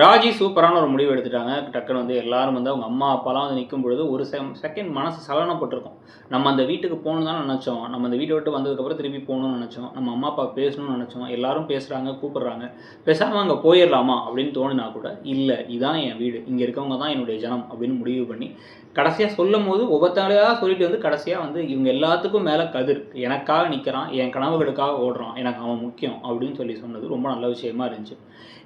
ராஜி சூப்பரான ஒரு முடிவு எடுத்துட்டாங்க. டக்குன்னு வந்து எல்லாரும் வந்து அவங்க அம்மா அப்பாலாம் வந்து நிற்கும் பொழுது ஒரு செ செகண்ட் மனசு சலனப்பட்டிருக்கும். நம்ம அந்த வீட்டுக்கு போகணும் தான் நினச்சோம். நம்ம அந்த வீட்டை விட்டு வந்ததுக்கப்புறம் திருப்பி போகணும்னு நினச்சோம். நம்ம அம்மா அப்பா பேசணும்னு நினச்சோம். எல்லாரும் பேசுகிறாங்க கூப்பிடுறாங்க. பேசாமல் அங்கே போயிடலாமா அப்படின்னு தோணுனா கூட இல்லை இதான் என் வீடு. இங்கே இருக்கவங்க தான் என்னுடைய ஜனம் அப்படின்னு முடிவு பண்ணி கடைசியாக சொல்லும் போது ஒவ்வொருத்தங்களையாக சொல்லிட்டு வந்து கடைசியாக வந்து இவங்க எல்லாத்துக்கும் மேலே கதிர். எனக்காக நிற்கிறான் என் கனவுகளுக்காக ஓடுறான் எனக்கு அவன் முக்கியம் அப்படின்னு சொல்லி சொன்னது ரொம்ப நல்ல விஷயமா இருந்துச்சு.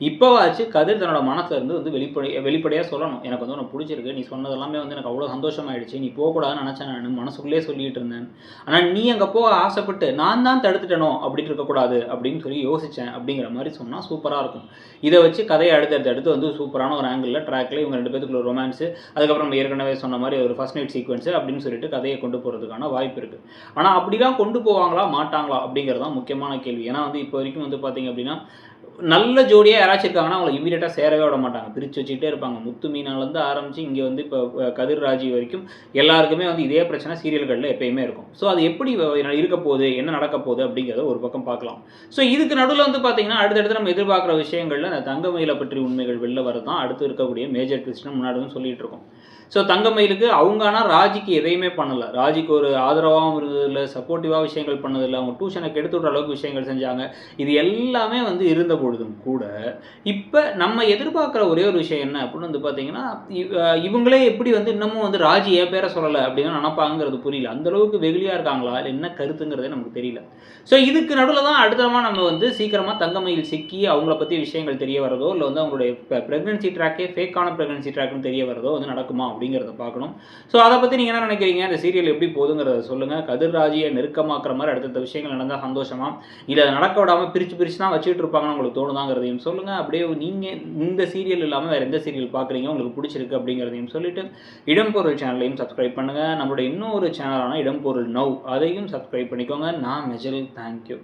இப்போவாச்சு கதிர் தன்னோட மனசுல இருந்து வந்து வெளிப்படை வெளிப்படையாக சொல்லணும். எனக்கு வந்து உனக்கு பிடிச்சிருக்கு. நீ சொன்னது எல்லாமே வந்து எனக்கு அவ்வளோ சந்தோஷமாயிடுச்சு. நீ போகக்கூடாதுன்னு நினச்சேன் நான். மனசுக்குள்ளே சொல்லிட்டு இருந்தேன். ஆனால் நீ அங்கே போக ஆசைப்பட்டு நான் தான் தடுத்துட்டனோ அப்படின்னு இருக்கக்கூடாது அப்படின்னு சொல்லி யோசித்தேன் அப்படிங்கிற மாதிரி சொன்னால் சூப்பராக இருக்கும். இதை வச்சு கதையை அடுத்து அடுத்து அடுத்து வந்து சூப்பரான ஒரு ஆங்கிளில் ட்ராக்ல இவங்க ரெண்டு பேத்துக்குள்ள ரொமான்ஸு அதுக்கப்புறம் நம்ம ஏற்கனவே சொன்ன மாதிரி ஒரு ஃபர்ஸ்ட் நைட் சீக்வன்ஸு அப்படின்னு சொல்லிட்டு கதையை கொண்டு போகிறதுக்கான வாய்ப்பு இருக்குது ஆனால் அப்படிலாம் கொண்டு போவாங்களா மாட்டாங்களா அப்படிங்கிறது தான் முக்கியமான கேள்வி. ஏன்னா வந்து இப்போ வரைக்கும் வந்து பார்த்தீங்க அப்படின்னா நல்ல ஜோடியாக யாராச்சும் இருக்காங்கன்னா அவங்கள இமீடியட்டாக சேரவே விட மாட்டாங்க. பிரித்து வச்சுக்கிட்டே இருப்பாங்க. முத்து மீனாலேருந்து ஆரம்பித்து இங்கே வந்து இப்போ கதிர் ராஜி வரைக்கும் எல்லாருக்குமே வந்து இதே பிரச்சனை சீரியல்களில் எப்பயுமே இருக்கும். ஸோ அது எப்படி இருக்க போகுது என்ன நடக்க போகுது அப்படிங்கிறத ஒரு பக்கம் பார்க்கலாம். ஸோ இதுக்கு நடுவில் வந்து பார்த்தீங்கன்னா அடுத்தடுத்து நம்ம எதிர்பார்க்குற விஷயங்களில் அந்த தங்கமயிலை பற்றி உண்மைகள் வெளில வரது தான் அடுத்து இருக்கக்கூடிய மேஜர் ட்விஸ்ட்னு முன்னாடி சொல்லிட்டு இருக்கோம். ஸோ தங்கமயிலுக்கு அவங்க ஆனால் ராஜிக்கு எதையுமே பண்ணலை. ராஜிக்கு ஒரு ஆதரவாகவும் இருந்ததில்லை சப்போர்ட்டிவாக விஷயங்கள் பண்ணதில்லை. அவங்க டியூஷனை கெடுத்து விட்ற அளவுக்கு விஷயங்கள் செஞ்சாங்க. இது எல்லாமே வந்து இருந்த பொழுதும் கூட இப்போ நம்ம எதிர்பார்க்குற ஒரே ஒரு விஷயம் என்ன அப்படின்னு வந்து பார்த்தீங்கன்னா இவங்களே எப்படி வந்து இன்னமும் வந்து ராஜி ஏன் பேரை சொல்லலை அப்படின்னு நினப்பாங்கிறது புரியல. அந்த அளவுக்கு வெகுளியாக இருக்காங்களா? இல்லை என்ன கருத்துங்கிறதே நமக்கு தெரியல. ஸோ இதுக்கு நடுவில் தான் அடுத்தமா நம்ம வந்து சீக்கிரமாக தங்கமையில் சிக்கி அவங்கள பற்றி விஷயங்கள் தெரிய வரதோ இல்லை வந்து அவங்களுடைய ப்ரெக்னன்சி ட்ராக்கே ஃபேக்கான ப்ரெக்னன்சி ட்ராக்னு தெரிய வரதோ வந்து நடக்குமா அப்படிங்கிறத பார்க்கணும். ஸோ அதை பற்றி நீங்கள் என்ன நினைக்கிறீங்க? இந்த சீரியல் எப்படி போகுதுங்கிறத சொல்லுங்கள் கதிர் ராஜியை நெருக்கமாக்குற மாதிரி அடுத்தடுத்த விஷயங்கள் நடந்தால் சந்தோஷமா? இல்லை நடக்க விடாமல் பிரித்து பிரித்து தான் வச்சுட்டு இருப்பாங்கன்னு உங்களுக்கு தோணுதாங்கிறதையும் சொல்லுங்கள் அப்படியே நீங்கள் இந்த சீரியல் இல்லாமல் வேறு எந்த சீரியல் பார்க்குறீங்க உங்களுக்கு பிடிச்சிருக்கு அப்படிங்கிறதையும் சொல்லிவிட்டு இடம்பொருள் சேனலையும் சப்ஸ்கிரைப் பண்ணுங்கள் நம்மளோட இன்னொரு சேனலான இடம்பொருள் நவ் அதையும் சப்ஸ்கிரைப் பண்ணிக்கோங்க. நான் மெஜல் தேங்க்யூ